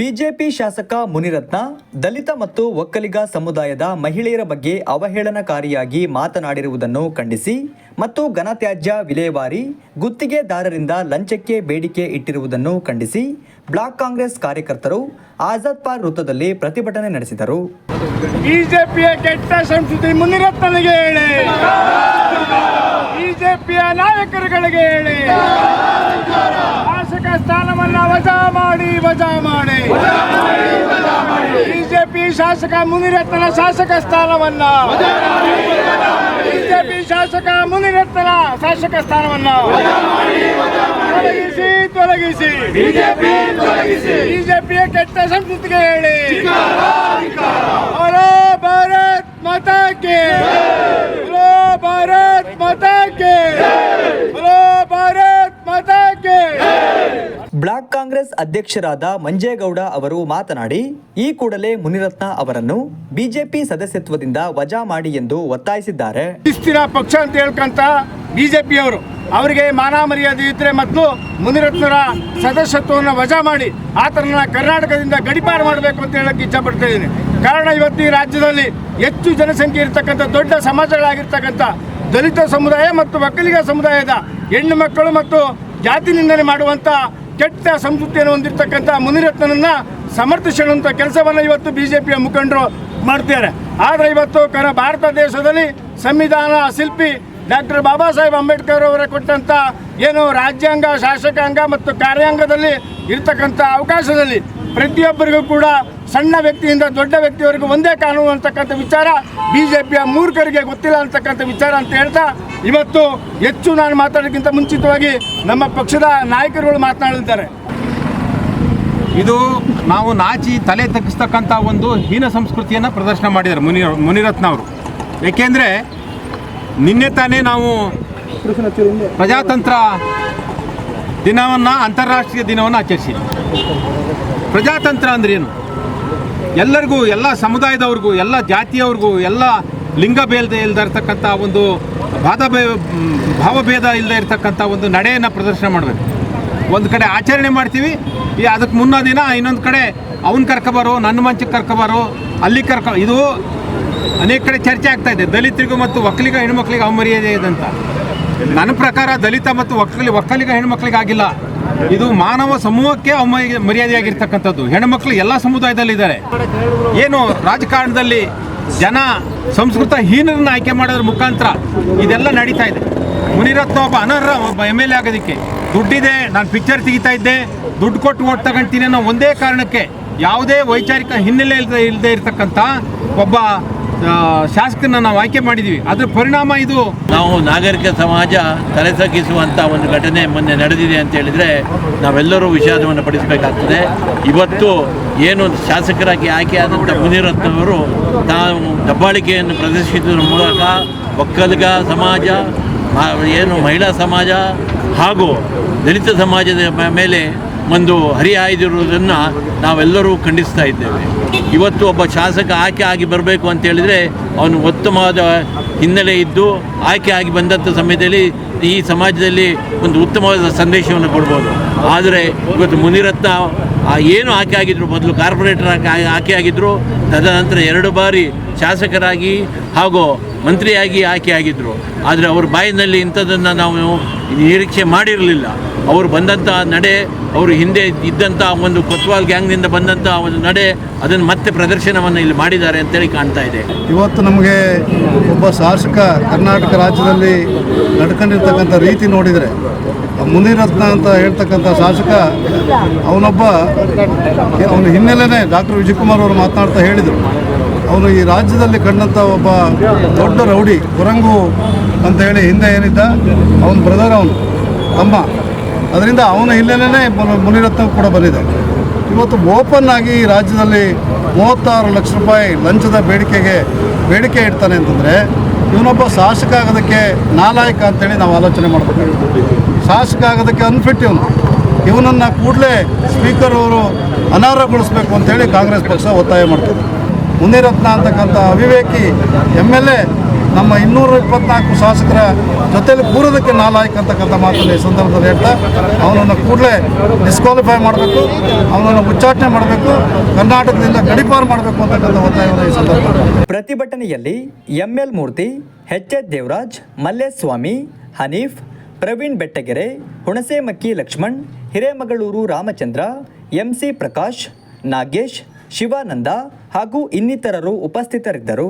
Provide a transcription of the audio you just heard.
BJP ಶಾಸಕ ಮುನಿರತ್ನ, ದಲಿತ ಮತ್ತು ಒಕ್ಕಲಿಗ ಸಮುದಾಯದ ಮಹಿಳೆಯರ ಬಗ್ಗೆ ಅವಹೇಳನಕಾರಿಯಾಗಿ ಮಾತನಾಡಿರುವುದನ್ನು ಖಂಡಿಸಿ ಮತ್ತು ಘನತ್ಯಾಜ್ಯ ವಿಲೇವಾರಿ, ಗುತ್ತಿಗೆದಾರರಿಂದ ಲಂಚಕ್ಕೆ ಬೇಡಿಕೆ ಇಟ್ಟಿರುವುದನ್ನು ಖಂಡಿಸಿ ಬ್ಲಾಕ್ ಕಾಂಗ್ರೆಸ್ ಕಾರ್ಯಕರ್ತರು ಆಜಾದ್ ಪಾರ್ ವೃತ್ತದಲ್ಲಿ ಪ್ರತಿಭಟನೆ ನಡೆಸಿದರು. ಬಿಜೆಪಿಯ ಕೆಟ್ಟ ಸಂಸ್ಕೃತಿ ಮುನಿರತ್ನನಿಗೆ ಹೇಳಿ. ಬಿಜೆಪಿಯ ನಾಯಕರುಗಳಿಗೆ ಹೇಳಿ. ಶಾಸಕರನ್ನ ವಜಾ ಮಾಡಿ ವಜಾ ಮಾಡಿ. ಬಿಜೆಪಿ ಶಾಸಕ ಮುನಿರತ್ನ ಶಾಸಕ ಸ್ಥಾನವನ್ನ. ಬಿಜೆಪಿ ಶಾಸಕ ಮುನಿರತ್ನ ಶಾಸಕ ಸ್ಥಾನವನ್ನ. ತೊಲಗಿಸಿ ತೊಲಗಿಸಿ. ಬಿಜೆಪಿಯ ಕೆಟ್ಟ ಸಂಸ್ಕೃತಿಗೆ ಹೇಳಿ. ಭಾರತ್ ಮಾತಾ ಕೆ ಬ್ಲಾಕ್ ಕಾಂಗ್ರೆಸ್ ಅಧ್ಯಕ್ಷರಾದ ಮಂಜೇಗೌಡ ಅವರು ಮಾತನಾಡಿ, ಈ ಕೂಡಲೇ ಮುನಿರತ್ನ ಅವರನ್ನು ಬಿಜೆಪಿ ಸದಸ್ಯತ್ವದಿಂದ ವಜಾ ಮಾಡಿ ಎಂದು ಒತ್ತಾಯಿಸಿದ್ದಾರೆ. ಪಕ್ಷ ಅಂತ ಹೇಳ್ಕಂತ ಬಿಜೆಪಿಯವರು ಅವರಿಗೆ ಮಾನ ಮರ್ಯಾದೆ ಇದ್ರೆ ಮತ್ತು ಮುನಿರತ್ನರ ಸದಸ್ಯತ್ವವನ್ನು ವಜಾ ಮಾಡಿ ಆತನನ್ನ ಕರ್ನಾಟಕದಿಂದ ಗಡಿಪಾರು ಮಾಡಬೇಕು ಅಂತ ಹೇಳಕ್ಕೆ ಇಚ್ಛಪಡ್ತಾ ಇದ್ದೀನಿ. ಕಾರಣ ಇವತ್ತು ಈ ರಾಜ್ಯದಲ್ಲಿ ಹೆಚ್ಚು ಜನಸಂಖ್ಯೆ ಇರತಕ್ಕಂಥ ದೊಡ್ಡ ಸಮಾಜಗಳಾಗಿರ್ತಕ್ಕಂಥ ದಲಿತ ಸಮುದಾಯ ಮತ್ತು ಒಕ್ಕಲಿಗ ಸಮುದಾಯದ ಹೆಣ್ಣು ಮಕ್ಕಳು ಮತ್ತು ಜಾತಿ ನಿಂದನೆ ಮಾಡುವಂಥ ಕೆಟ್ಟ ಸಂಸ್ಕೃತಿಯನ್ನು ಹೊಂದಿರತಕ್ಕಂಥ ಮುನಿರತ್ನನನ್ನ ಸಮರ್ಥಿಸುವಂಥ ಕೆಲಸವನ್ನು ಇವತ್ತು ಬಿ ಜೆ ಪಿಯ ಮುಖಂಡರು ಮಾಡ್ತಿದ್ದಾರೆ. ಆದರೆ ಇವತ್ತು ಕರ ಭಾರತ ದೇಶದಲ್ಲಿ ಸಂವಿಧಾನ ಶಿಲ್ಪಿ ಡಾಕ್ಟರ್ ಬಾಬಾ ಸಾಹೇಬ್ ಅಂಬೇಡ್ಕರ್ ಅವರ ಕೊಟ್ಟಂತ ಏನು ರಾಜ್ಯಾಂಗ, ಶಾಸಕಾಂಗ ಮತ್ತು ಕಾರ್ಯಾಂಗದಲ್ಲಿ ಇರ್ತಕ್ಕಂಥ ಅವಕಾಶದಲ್ಲಿ ಪ್ರತಿಯೊಬ್ಬರಿಗೂ ಕೂಡ ಸಣ್ಣ ವ್ಯಕ್ತಿಯಿಂದ ದೊಡ್ಡ ವ್ಯಕ್ತಿಯವರೆಗೂ ಒಂದೇ ಕಾನೂನು ಅಂತಕ್ಕಂಥ ವಿಚಾರ ಬಿ ಜೆ ಪಿಯ ಮೂರ್ಖರಿಗೆ ಗೊತ್ತಿಲ್ಲ ಅಂತಕ್ಕಂಥ ವಿಚಾರ ಅಂತ ಹೇಳ್ತಾ ಇವತ್ತು ಹೆಚ್ಚು ನಾನು ಮಾತಾಡೋಕ್ಕಿಂತ ಮುಂಚಿತವಾಗಿ ನಮ್ಮ ಪಕ್ಷದ ನಾಯಕರುಗಳು ಮಾತನಾಡಿದ್ದಾರೆ ಇದು ನಾವು ನಾಚಿ ತಲೆ ತಗ್ಗಿಸ್ತಕ್ಕಂಥ ಒಂದು ಹೀನ ಸಂಸ್ಕೃತಿಯನ್ನು ಪ್ರದರ್ಶನ ಮಾಡಿದ್ದಾರೆ ಮುನಿ ಮುನಿರತ್ನ ಅವರು ಏಕೆಂದರೆ ನಿನ್ನೆ ತಾನೇ ನಾವು ಪ್ರಜಾತಂತ್ರ ದಿನವನ್ನು, ಅಂತಾರಾಷ್ಟ್ರೀಯ ದಿನವನ್ನು ಆಚರಿಸಿದ್ವಿ. ಪ್ರಜಾತಂತ್ರ ಅಂದ್ರೇನು ಎಲ್ಲರಿಗೂ, ಎಲ್ಲ ಸಮುದಾಯದವ್ರಿಗೂ, ಎಲ್ಲ ಜಾತಿಯವ್ರಿಗೂ, ಎಲ್ಲ ಲಿಂಗ ಭೇದ ಇಲ್ಲದೆ ಇರತಕ್ಕಂಥ ಒಂದು ಬಾಧ ಭಾವಭೇದ ಇಲ್ಲದೆ ಇರತಕ್ಕಂಥ ಒಂದು ನಡೆಯನ್ನು ಪ್ರದರ್ಶನ ಮಾಡಬೇಕು. ಒಂದು ಕಡೆ ಆಚರಣೆ ಮಾಡ್ತೀವಿ, ಈ ಅದಕ್ಕೆ ಮುನ್ನ ದಿನ ಇನ್ನೊಂದು ಕಡೆ ಅವನ ಕರ್ಕೊಬಾರೋ ನನ್ನ ಮಂಚಕ್ಕೆ ಕರ್ಕೊಬಾರೋ ಅಲ್ಲಿ ಕರ್ಕೊ, ಇದು ಅನೇಕ ಕಡೆ ಚರ್ಚೆ ಆಗ್ತಾ ಇದೆ. ದಲಿತರಿಗೂ ಮತ್ತು ಒಕ್ಕಲಿಗ ಹೆಣ್ಮಕ್ಳಿಗೆ ಅವಮರ್ಯಾದೆ ಇದೆ ಅಂತ. ನನ್ನ ಪ್ರಕಾರ ದಲಿತ ಮತ್ತು ಒಕ್ಕಲಿ ಒಕ್ಕಲಿಗ ಹೆಣ್ಮಕ್ಳಿಗೆ ಆಗಿಲ್ಲ. ಇದು ಮಾನವ ಸಮೂಹಕ್ಕೆ ಅವಮರ್ಯ ಮರ್ಯಾದೆಯಾಗಿರ್ತಕ್ಕಂಥದ್ದು. ಹೆಣ್ಮಕ್ಳು ಎಲ್ಲ ಸಮುದಾಯದಲ್ಲಿದ್ದಾರೆ. ಏನು ರಾಜಕಾರಣದಲ್ಲಿ ಜನ ಸಂಸ್ಕೃತ ಹೀನರನ್ನು ಆಯ್ಕೆ ಮಾಡೋದ್ರ ಮುಖಾಂತರ ಇದೆಲ್ಲ ನಡೀತಾ ಇದೆ. ಮುನಿರತ್ನ ಒಬ್ಬ ಅನರ್ಹ ಒಬ್ಬ ಎಂ ಎಲ್ ಎ ಆಗೋದಕ್ಕೆ ದುಡ್ಡಿದೆ, ನಾನು ಪಿಕ್ಚರ್ ತೆಗಿತಾ ಇದ್ದೆ, ದುಡ್ಡು ಕೊಟ್ಟು ಓಟ್ ತಗೊಂತೀನಿ ಅನ್ನೋ ಒಂದೇ ಕಾರಣಕ್ಕೆ ಯಾವುದೇ ವೈಚಾರಿಕ ಹಿನ್ನೆಲೆ ಇಲ್ಲದೆ ಇಲ್ಲದೆ ಇರತಕ್ಕಂಥ ಒಬ್ಬ ಶಾಸಕನ ನಾವು ಆಯ್ಕೆ ಮಾಡಿದ್ದೀವಿ ಅದ್ರ ಪರಿಣಾಮ ಇದು. ನಾವು ನಾಗರಿಕ ಸಮಾಜ ತಲೆ ತಗ್ಗಿಸುವಂಥ ಒಂದು ಘಟನೆ ಮೊನ್ನೆ ನಡೆದಿದೆ ಅಂತ ಹೇಳಿದ್ರೆ ನಾವೆಲ್ಲರೂ ವಿಷಾದವನ್ನು ಪಡಿಸಬೇಕಾಗ್ತದೆ. ಇವತ್ತು ಏನು ಶಾಸಕರಾಗಿ ಆಯ್ಕೆಯಾದಂಥ ಮುನಿರತ್ನವರು ತಾವು ದಬ್ಬಾಳಿಕೆಯನ್ನು ಪ್ರದರ್ಶಿಸುವ ಮೂಲಕ ಒಕ್ಕಲಿಗ ಸಮಾಜ ಏನು ಮಹಿಳಾ ಸಮಾಜ ಹಾಗೂ ದಲಿತ ಸಮಾಜದ ಮೇಲೆ ಒಂದು ಹರಿಹಾಯ್ದಿರುವುದನ್ನು ನಾವೆಲ್ಲರೂ ಖಂಡಿಸ್ತಾ ಇದ್ದೇವೆ. ಇವತ್ತು ಒಬ್ಬ ಶಾಸಕ ಆಯ್ಕೆ ಆಗಿ ಬರಬೇಕು ಅಂತ ಹೇಳಿದರೆ ಅವನು ಉತ್ತಮವಾದ ಹಿನ್ನೆಲೆ ಇದ್ದು ಆಯ್ಕೆ ಆಗಿ ಬಂದಂಥ ಸಮಯದಲ್ಲಿ ಈ ಸಮಾಜದಲ್ಲಿ ಒಂದು ಉತ್ತಮವಾದ ಸಂದೇಶವನ್ನು ಕೊಡ್ಬೋದು. ಆದರೆ ಇವತ್ತು ಮುನಿರತ್ನ ಏನು ಆಯ್ಕೆ ಆಗಿದ್ದರು ಮೊದಲು ಕಾರ್ಪೊರೇಟರ್ ಆಯ್ಕೆ ಆಗಿದ್ದರು ತದನಂತರ ಎರಡು ಬಾರಿ ಶಾಸಕರಾಗಿ ಹಾಗೂ ಮಂತ್ರಿಯಾಗಿ ಆಯ್ಕೆ ಆಗಿದ್ದರು ಆದರೆ ಅವ್ರ ಬಾಯಿನಲ್ಲಿ ಇಂಥದ್ದನ್ನು ನಾವು ನಿರೀಕ್ಷೆ ಮಾಡಿರಲಿಲ್ಲ. ಅವರು ಬಂದಂಥ ನಡೆ, ಅವರು ಹಿಂದೆ ಇದ್ದಂಥ ಒಂದು ಕೊತ್ವಾಲ್ ಗ್ಯಾಂಗ್ನಿಂದ ಬಂದಂಥ ಒಂದು ನಡೆ, ಅದನ್ನು ಮತ್ತೆ ಪ್ರದರ್ಶನವನ್ನು ಇಲ್ಲಿ ಮಾಡಿದ್ದಾರೆ ಅಂತೇಳಿ ಕಾಣ್ತಾ ಇದೆ. ಇವತ್ತು ನಮಗೆ ಒಬ್ಬ ಶಾಸಕ ಕರ್ನಾಟಕ ರಾಜ್ಯದಲ್ಲಿ ನಡ್ಕೊಂಡಿರ್ತಕ್ಕಂಥ ರೀತಿ ನೋಡಿದರೆ ಮುನಿರತ್ನ ಅಂತ ಹೇಳ್ತಕ್ಕಂಥ ಶಾಸಕ, ಅವನೊಬ್ಬ ಅವನ ಹಿನ್ನೆಲೆನೇ ಡಾಕ್ಟರ್ ವಿಜಯಕುಮಾರ್ ಅವರು ಮಾತನಾಡ್ತಾ ಹೇಳಿದರು. ಅವನು ಈ ರಾಜ್ಯದಲ್ಲಿ ಕಂಡಂಥ ಒಬ್ಬ ದೊಡ್ಡ ರೌಡಿ, ಕುರಂಗು ಅಂತ ಹೇಳಿ ಹಿಂದೆ ಏನಿದ್ದ, ಅವನ ಬ್ರದರ್ ಅವನು, ತಮ್ಮ. ಅದರಿಂದ ಅವನ ಹಿನ್ನೆಲೆಯೇ ಮುನಿ- ಮುನಿರತ್ನ ಕೂಡ ಬಂದಿದೆ. ಇವತ್ತು ಓಪನ್ ಆಗಿ ರಾಜ್ಯದಲ್ಲಿ ಮೂವತ್ತಾರು ಲಕ್ಷ ರೂಪಾಯಿ ಲಂಚದ ಬೇಡಿಕೆಗೆ ಬೇಡಿಕೆ ಇಡ್ತಾನೆ ಅಂತಂದರೆ ಇವನೊಬ್ಬ ಶಾಸಕ ಆಗೋದಕ್ಕೆ ನಾಲಾಯಕ ಅಂತೇಳಿ ನಾವು ಆಲೋಚನೆ ಮಾಡಬೇಕಾಗುತ್ತೆ ಶಾಸಕ ಆಗೋದಕ್ಕೆ ಅನ್ಫಿಟ್ ಇವನು. ಇವನನ್ನು ಕೂಡಲೇ ಸ್ಪೀಕರ್ ಅವರು ಅನಾರ್ಹಗೊಳಿಸ್ಬೇಕು ಅಂತೇಳಿ ಕಾಂಗ್ರೆಸ್ ಪಕ್ಷ ಒತ್ತಾಯ ಮಾಡ್ತದೆ. ಮುನಿರತ್ನ ಅಂತಕ್ಕಂಥ ಅವಿವೇಕಿ ಎಂ ಎಲ್ ಎ ನಮ್ಮ ಇನ್ನೂರ ಇಪ್ಪತ್ನಾಲ್ಕು ಶಾಸಕರ ಜೊತೆಯಲ್ಲಿ ಕೂರೋದಕ್ಕೆ ನಾಲಾಯಕ್ ಅಂತಕ್ಕಂಥ ಮಾತನ್ನು ಈ ಸಂದರ್ಭದಲ್ಲಿ ಹೇಳ್ತಾ, ಅವನನ್ನು ಕೂಡಲೇ ಡಿಸ್ಕ್ವಾಲಿಫೈ ಮಾಡಬೇಕು, ಅವನನ್ನು ಉಚ್ಚಾಟನೆ ಮಾಡಬೇಕು, ಕರ್ನಾಟಕದಿಂದ ಗಡಿಪಾರು ಮಾಡಬೇಕು ಅಂತಕ್ಕಂಥ ಒತ್ತಾಯವನ್ನು ಈ ಸಂದರ್ಭದಲ್ಲಿ. ಪ್ರತಿಭಟನೆಯಲ್ಲಿ ML Murthy, H H Devaraj, Malleswamy, Hanif, Praveen Bettagere, Hunasemakki Lakshman, Hiremagaluru Ramachandra MC Prakash, Nagesh, Shivananda ಹಾಗೂ ಇನ್ನಿತರರು ಉಪಸ್ಥಿತರಿದ್ದರು.